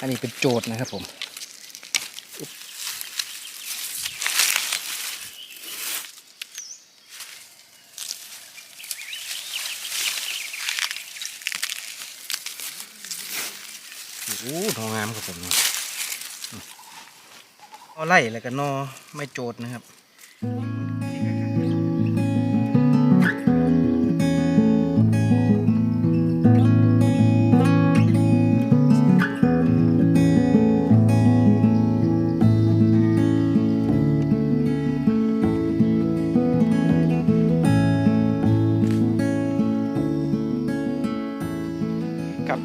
อันนี้เป็นโจทย์นะครับผมโอ้โหนองามครับผมนอไล่แล้วก็นอไม่โจทย์นะครับ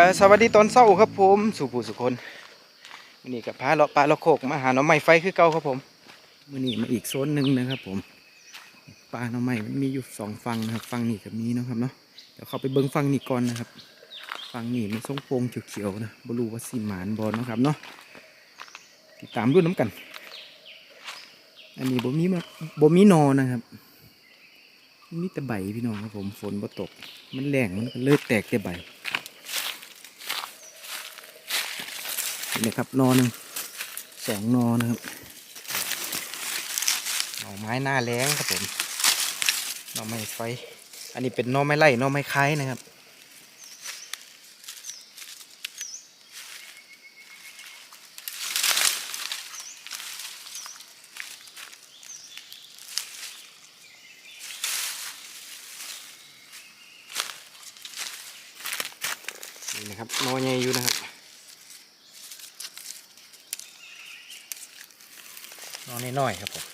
ก็สวัสดีตอนเช้าครับผมสู่ผู้สุคนวันนี้กับพาเลาะปลาเลาะโคกมาหาหน่อไม้ไฟคือเก่าครับผมวันนี้มาอีกโซนหนึ่งนะครับผมปลาหน่อไม้มันมีอยู่สองฝั่งนะครับฝั่งนี้กับนี้นะครับเนาะเดี๋ยวเข้าไปเบิ้งฝั่งนี้ก่อนนะครับฝั่งนี้มันทรงโปร่งเขียวๆนะบรูว่าสีหมานบอลนะครับเนาะติดตามรุ่นน้ำกัน อันนี้บ่มีมาบ่มีนอนะครับมีแต่ใบพี่น้องครับผมฝนบ่ตก มันแรงมันเลยแตกแต่ใบ นี่นะครับนอหนึ่งสองนอนะครับหน่อไม้หน้าแรงครับผมหน่อไม้ไฟ อันนี้เป็นหน่อไม้ไล่หน่อไม้คล้ายนะครับนี่นะครับนอใหญ่อยู่นะครับ นอนน้อยๆครับผม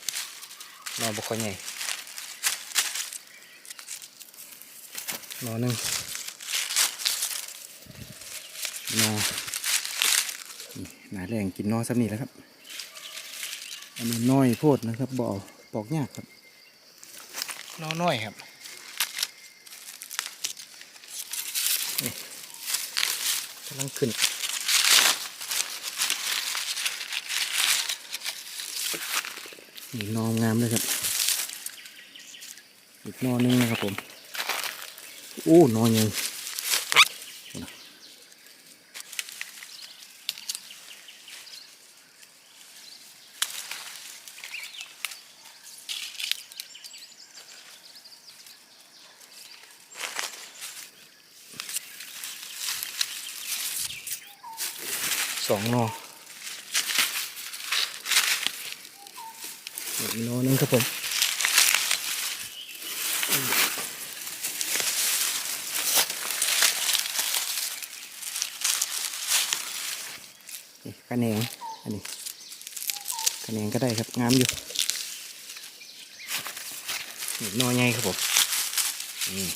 นอนบุคคลใหญ่นอนหนึ่งนอนนี่หนาแรงกินนอนสักนี่แหล้วครับ อันนี้น้อยโพดนะครับบ่เอาปอกยากครับนอนน้อยครับนี่กำลังขึ้น นี่นองงามเลยครับ อีกนอหนึงนะครับผม โอ้นอนยังสองนอ อีกนอนึงครับผมนี่กระแหนงอันนี้กระแหนงก็ได้ครับงามอยู่นี่นอใหญ่ครับผมนี่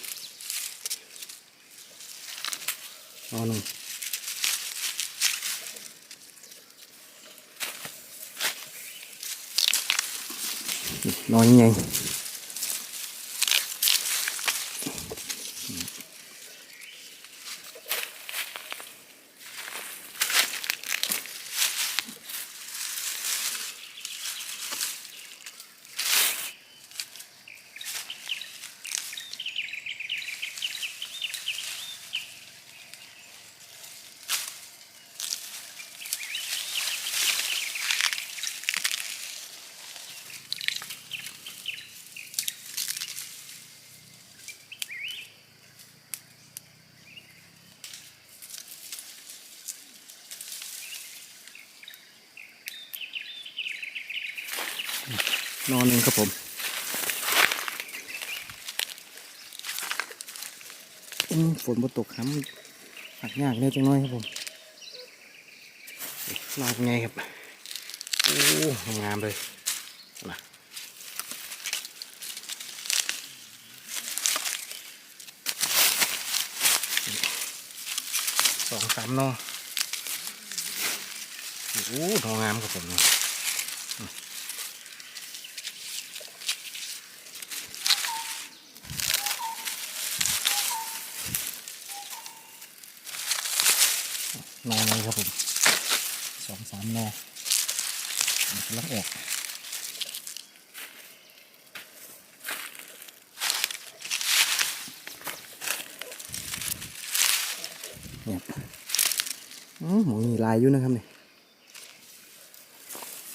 นอหนึ่ง นอนอใหญ่ นอนหนึ่งครับผมอืมฝนมาตกครับหักยากเลยจังน้อยครับผมนอนไงครับ โอ้งามเลยนะสองสามนอโอ้นองามครับผมเนาะนอเลยครับผมสองสามนอลักออกเนี่ยอืมหมองมีลายอยู่นะครับเนี่ย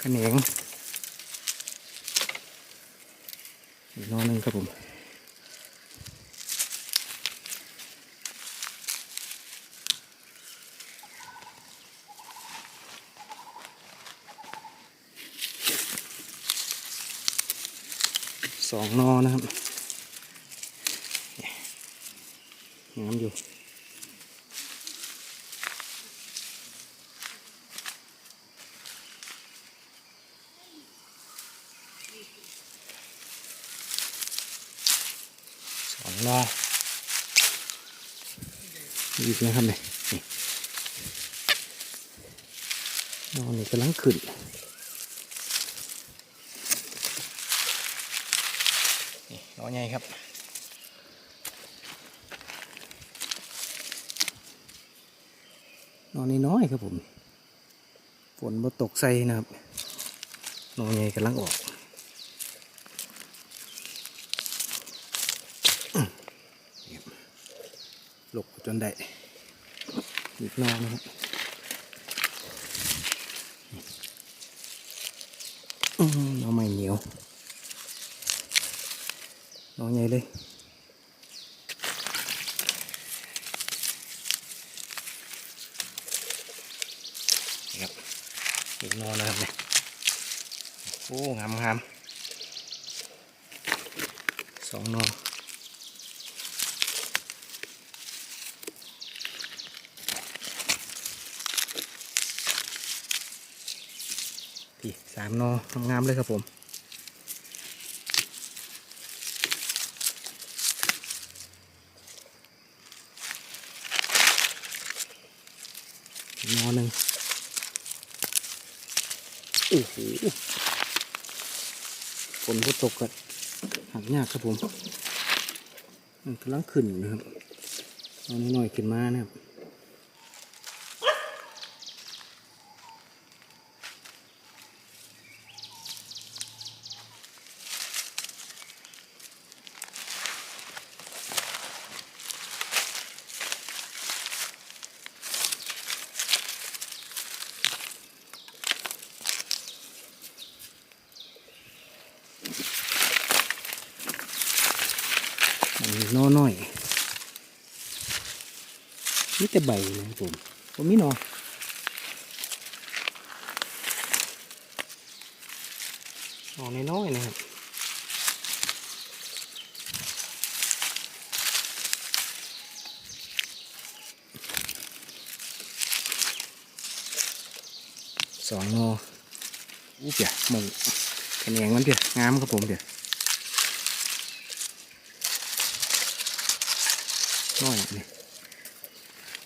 ขะแหนงอีกนอนหนึ่งครับผม สองนอนะครับงามอยู่สองนออีกนะครับเนี่ยนี่นนี่กำลังขึ้น นี่น้อยใหญ่ครับนอนนี่น้อยครับผมฝนบ่ตกใส่นะครับนอนใหญ่กำลังออกหลบจนได้อีกนอนนะครับนอน้องไม่เหนียว น้องใหญ่เลยครับอีกนอนนะครับเนี่ยโอ้งามงามสองนอนพี่สามนองามเลยครับผม นอหนึ่งโอ้โหฝนก็ตกกันหักยากครับผมมันกำลังขึ้นนะครับเอานิดหน่อยขึ้นมานะครับ อันนี้นอน้อยนี่แต่ใบนะครับผมผมมีหนอหนอนน้อยๆนะครับสองนออู้เปียมงคะแนงมันเปียงามครับผมเปีย น้อยนี่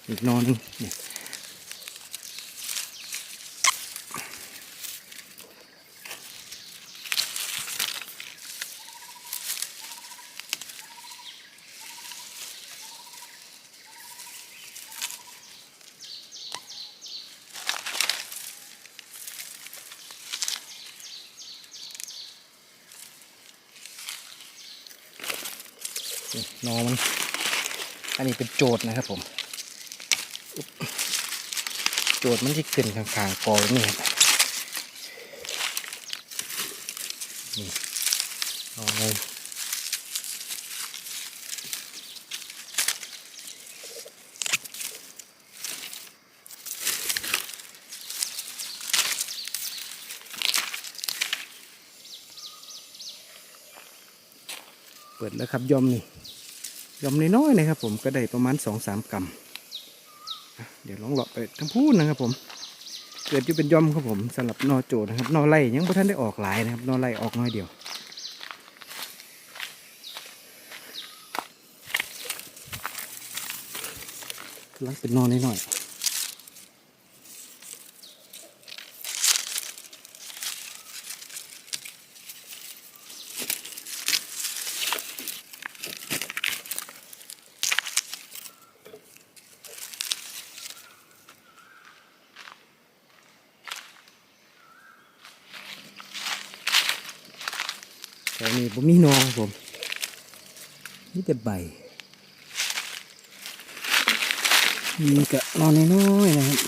อีกนอนนึงนี่นอนมัน อันนี้เป็นโจทย์นะครับผม โจทย์มันที่ขึ้นข้างๆกอแบบนี่ครับนี่เอาเลยเปิดแล้วครับยอมนี่ ยอมน้อยๆนะครับ ผมก็ได้ประมาณสองสามกรัมเดี๋ยวลองเลาะไปทั้งพูนนะครับผม เกิดอยู่เป็นยอมครับผมสำหรับนอโจดนะครับนอไล่ยังไม่ทันได้ออกหลายนะครับนอไล่ออกน้อยเดียวลังเป็นนอนน้อยๆ ผมมีนองผมนี่แต่ใบมีกะนอนน้อยๆนะครับ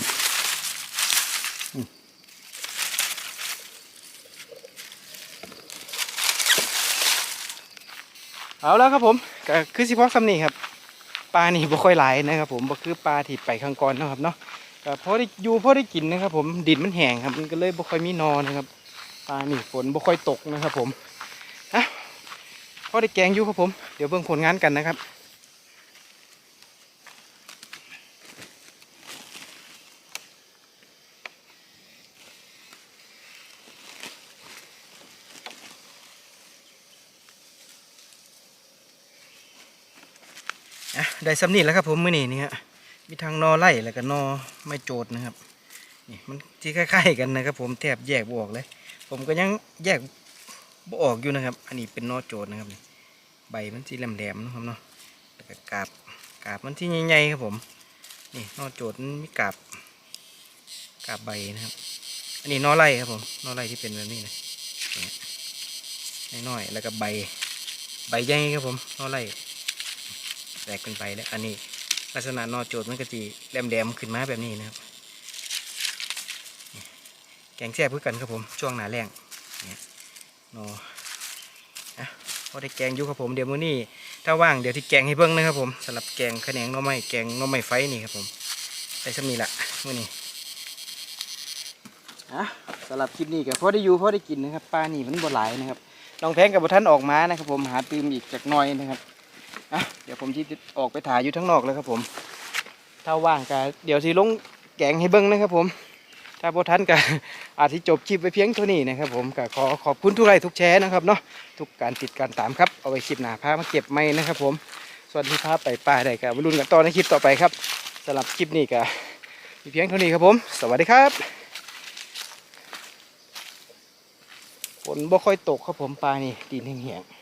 เอาแล้วครับผมก็คือสิพอคำนี้ครับปลานี่บ่ค่อยไหลนะครับ ผมบ่คือปลาที่ไปข้างก่อนนะครับเนาะก็พอได้อยู่พอได้กินนะครับ ผมดินมันแห้งครับมันก็เลยบ่ค่อยมีนอนนะครับปลานี่ฝนบ่ค่อยตกนะครับ ผม พอได้แกงอยู่ครับผม เดี๋ยวเบิ่งผลงานกันนะครับอะได้สำนีแล้วครับผมมื้อนี้นี่ฮะมีทางนอไล่แล้วก็นอไม่โจดนะครับนี่มันที่คล้ายๆกันนะครับผมแทบแยกบ่ออกเลย ผมก็ยังแยก บ่ออกอยู่นะครับ อันนี้เป็นนอโจดนะครับนี่ใบมันสีแหลมๆนะครับเนาะแล้วก็กาบกาบมันที่ใหญ่ๆครับผม นี่นอโจดมันมีกาบกาบใบนะครับ อันนี้นอไล่ครับผมนอไล่ที่เป็นแบบนี้นะน้อยๆแล้วก็ใบ ใบใหญ่ครับผมนอไล่แตกกันไปแล้ว อันนี้ลักษณะนอโจทย์มันก็จีแหลมๆขึ้นมาแบบนี้นะครับแกงแซ่บเพื่อกันครับผมช่วงหนาแรงเนี่ย นออะพอได้แกงอยู่ครับผมเดี๋ยวมื้อนี้ถ้าว่างเดี๋ยวที่แกงให้เบิ่งนะครับผมสำหรับแกงแหนงน่อไม้แกงน่อไม้ไฟนี่ครับผมได้สำนีละมื้อนี้อะสำหรับคลิปนี้ก็พอได้อยู่พอได้กินนะครับปลานี่มันบ่หลายนะครับน้องแพงกับท่านออกมานะครับ ผมหาตืมอีกจากน้อยนะครับอะเดี๋ยวผมที่ออกไปถ่ายอยู่ทั้งนอกแล้วครับผมถ้าว่างก็เดี๋ยวสิลงแกงให้เบิ้งนะครับผม ถ้าพอทันก็อาจจะจบคลิปไปเพียงเท่านี้นะครับผมก็ขอขอบคุณทุกไลค์ทุกแชร์นะครับเนาะทุกการติดการตามครับเอาไว้คลิปหน้าพามาเก็บไม่นะครับ ผมส่วนที่พาไปป่าได้ก็มาลุ้นกันต่อในคลิปต่อไปครับสำหรับคลิปนี้ก็มีเพียงเท่านี้ครับผม สวัสดีครับฝนบ่ค่อยตกครับผมปลานี่ดินแห้งๆ